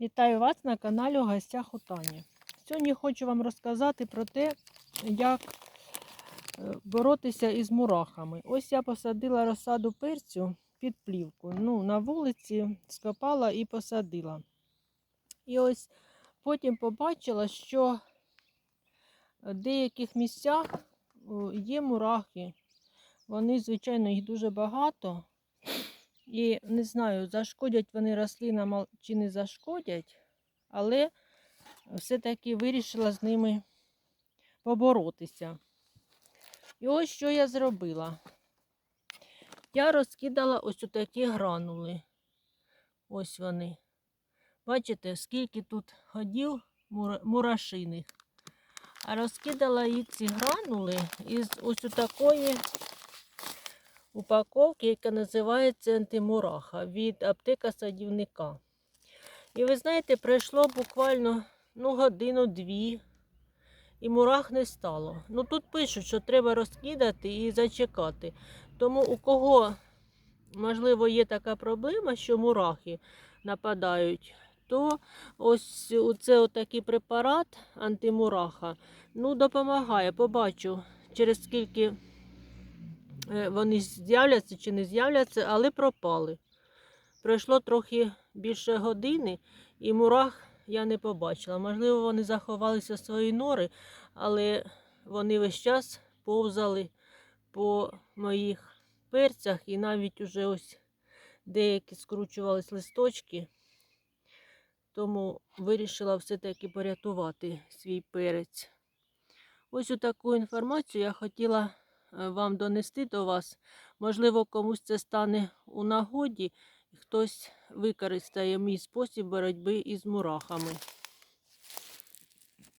Вітаю вас на каналі у гостях у Тані. Сьогодні хочу вам розказати про те, як е, боротися із мурахами. Ось я посадила розсаду перцю під плівку. Ну, на вулиці скопала і посадила. І ось потім побачила, що в деяких місцях є мурахи. Вони, звичайно, їх дуже багато. І не знаю, зашкодять вони рослинам чи не зашкодять, але все-таки вирішила з ними поборотися. І ось що я зробила. Я розкидала ось такі гранули. Ось вони. Бачите, скільки тут ходів мура- мурашиних. А розкидала їх ці гранули із ось такої упаковки, яка називається антимураха від аптека садівника. І ви знаєте, пройшло буквально ну, годину-дві, і мурах не стало. Ну тут пишуть, що треба розкидати і зачекати. Тому у кого, можливо, є така проблема, що мурахи нападають, то ось це отакий препарат антимураха ну, допомагає. Побачу, через скільки вони з'являться чи не з'являться, але пропали. Пройшло трохи більше години, і мурах я не побачила. Можливо, вони заховалися в свої нори, але вони весь час повзали по моїх перцях і навіть уже ось деякі скручувались листочки. Тому вирішила все-таки порятувати свій перець. Ось таку інформацію я хотіла е, вам донести до вас. Можливо, комусь це стане у нагоді, і хтось використає мій спосіб боротьби із мурахами.